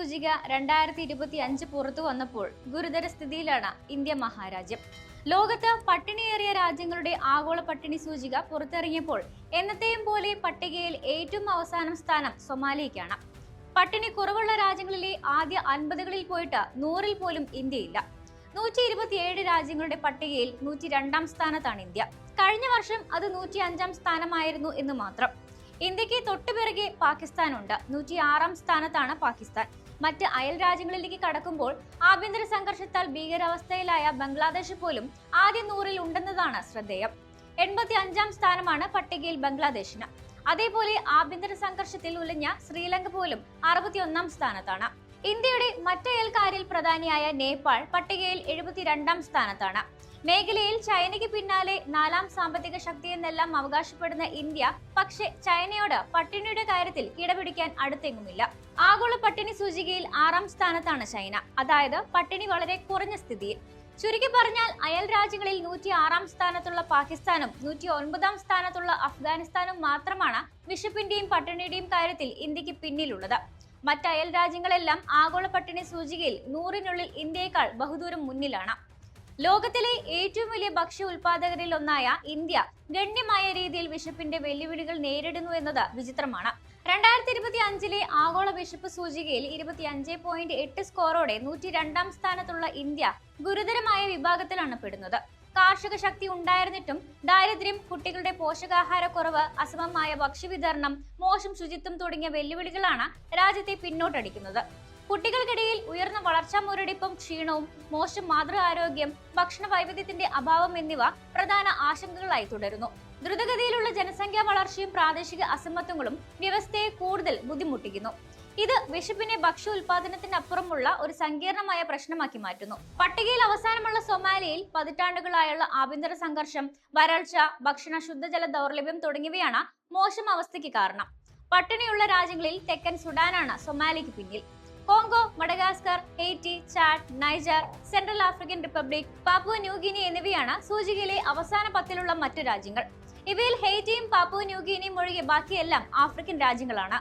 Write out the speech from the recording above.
സൂചിക രണ്ടായിരത്തി ഇരുപത്തി അഞ്ച് പുറത്തു വന്നപ്പോൾ ഗുരുതര സ്ഥിതിയിലാണ് ഇന്ത്യ മഹാരാജ്യം. ലോകത്ത് പട്ടിണിയേറിയ രാജ്യങ്ങളുടെ ആഗോള പട്ടിണി സൂചിക പുറത്തിറങ്ങിയപ്പോൾ എന്നത്തെയും പോലെ പട്ടികയിൽ ഏറ്റവും അവസാനം സ്ഥാനം സൊമാലിയയ്ക്കാണ് പട്ടിണി കുറവുള്ള രാജ്യങ്ങളിലെ ആദ്യ അൻപതുകളിൽ പോയിട്ട് നൂറിൽ പോലും ഇന്ത്യയില്ല. നൂറ്റി ഇരുപത്തിയേഴ് രാജ്യങ്ങളുടെ പട്ടികയിൽ നൂറ്റി രണ്ടാം സ്ഥാനത്താണ് ഇന്ത്യ. കഴിഞ്ഞ വർഷം അത് നൂറ്റി അഞ്ചാം സ്ഥാനമായിരുന്നു എന്ന് മാത്രം. ഇന്ത്യയ്ക്ക് തൊട്ടുപിറകെ പാകിസ്ഥാനുണ്ട്. നൂറ്റി ആറാം സ്ഥാനത്താണ് പാകിസ്ഥാൻ. മറ്റ് അയൽ രാജ്യങ്ങളിലേക്ക് കടക്കുമ്പോൾ ആഭ്യന്തര സംഘർഷത്താൽ ഭീകരാവസ്ഥയിലായ ബംഗ്ലാദേശ് പോലും ആദ്യ നൂറിൽ ഉണ്ടെന്നതാണ് ശ്രദ്ധേയം. എൺപത്തി അഞ്ചാം സ്ഥാനമാണ് പട്ടികയിൽ ബംഗ്ലാദേശിന്. അതേപോലെ ആഭ്യന്തര സംഘർഷത്തിൽ ഉലഞ്ഞ ശ്രീലങ്ക പോലും അറുപത്തിയൊന്നാം സ്ഥാനത്താണ്. ഇന്ത്യയുടെ മറ്റയൽക്കാരിൽ പ്രധാനിയായ നേപ്പാൾ പട്ടികയിൽ എഴുപത്തിരണ്ടാം സ്ഥാനത്താണ്. മേഖലയിൽ ചൈനയ്ക്ക് പിന്നാലെ നാലാം സാമ്പത്തിക ശക്തി എന്നെല്ലാം അവകാശപ്പെടുന്ന ഇന്ത്യ പക്ഷെ ചൈനയോട് പട്ടിണിയുടെ കാര്യത്തിൽ കിടപിടിക്കാൻ അടുത്തെങ്ങുമില്ല. ആഗോള പട്ടിണി സൂചികയിൽ ആറാം സ്ഥാനത്താണ് ചൈന. അതായത് പട്ടിണി വളരെ കുറഞ്ഞ സ്ഥിതിയിൽ. ചുരുക്കി പറഞ്ഞാൽ അയൽ രാജ്യങ്ങളിൽ നൂറ്റി ആറാം സ്ഥാനത്തുള്ള പാകിസ്ഥാനും നൂറ്റി ഒൻപതാം സ്ഥാനത്തുള്ള അഫ്ഗാനിസ്ഥാനും മാത്രമാണ് വിശപ്പിന്റെയും പട്ടിണിയുടെയും കാര്യത്തിൽ ഇന്ത്യയ്ക്ക് പിന്നിലുള്ളത്. മറ്റ് അയൽ രാജ്യങ്ങളെല്ലാം ആഗോള പട്ടിണി സൂചികയിൽ നൂറിനുള്ളിൽ ഇന്ത്യയേക്കാൾ ബഹുദൂരം മുന്നിലാണ്. ലോകത്തിലെ ഏറ്റവും വലിയ ഭക്ഷ്യ ഉൽപാദകരിൽ ഒന്നായ ഇന്ത്യ ഗണ്യമായ രീതിയിൽ വിശപ്പിന്റെ വെല്ലുവിളികൾ നേരിടുന്നു എന്നത് വിചിത്രമാണ്. രണ്ടായിരത്തി ഇരുപത്തി അഞ്ചിലെ ആഗോള വിശപ്പ് സൂചികയിൽ ഇരുപത്തി അഞ്ച് പോയിന്റ് എട്ട് സ്കോറോടെ നൂറ്റി രണ്ടാം സ്ഥാനത്തുള്ള ഇന്ത്യ ഗുരുതരമായ വിഭാഗത്തിലാണ് പെടുന്നത്. കാർഷിക ശക്തി ഉണ്ടായിരുന്നിട്ടും ദാരിദ്ര്യം കുട്ടികളുടെ പോഷകാഹാരക്കുറവ് അസമമായ ഭക്ഷ്യവിതരണം മോശം ശുചിത്വം തുടങ്ങിയ വെല്ലുവിളികളാണ് രാജ്യത്തെ പിന്നോട്ടടിക്കുന്നത്. കുട്ടികൾക്കിടയിൽ ഉയർന്ന വളർച്ചാ മുരടിപ്പും ക്ഷീണവും മോശം മാതൃ ആരോഗ്യം ഭക്ഷണ വൈവിധ്യത്തിന്റെ അഭാവം എന്നിവ പ്രധാന ആശങ്കകളായി തുടരുന്നു. ദ്രുതഗതിയിലുള്ള ജനസംഖ്യാ വളർച്ചയും പ്രാദേശിക അസമത്വങ്ങളും വ്യവസ്ഥയെ കൂടുതൽ ബുദ്ധിമുട്ടിക്കുന്നു. ഇത് വിശപ്പിനെ ഭക്ഷ്യ ഉൽപാദനത്തിനപ്പുറമുള്ള ഒരു സങ്കീർണമായ പ്രശ്നമാക്കി മാറ്റുന്നു. പട്ടികയിൽ അവസാനമുള്ള സൊമാലിയയിൽ പതിറ്റാണ്ടുകളായുള്ള ആഭ്യന്തര സംഘർഷം വരൾച്ച ഭക്ഷണ ശുദ്ധജല ദൗർലഭ്യം തുടങ്ങിയവയാണ് മോശം അവസ്ഥയ്ക്ക് കാരണം. പട്ടിണിയുള്ള രാജ്യങ്ങളിൽ തെക്കൻ സുഡാനാണ് സൊമാലിക്ക് പിന്നിൽ. Congo Madagascar Haiti Chad Niger Central African Republic Papua New Guinea എന്നിവയാണ് സൂചികയിലെ അവസാന പത്തിലുള്ള മറ്റു രാജ്യങ്ങൾ. ഇവയിൽ ഹെയ്റ്റിയും പാപ്പു ന്യൂഗിനിയും ഒഴികെ ബാക്കിയെല്ലാം ആഫ്രിക്കൻ രാജ്യങ്ങളാണ്.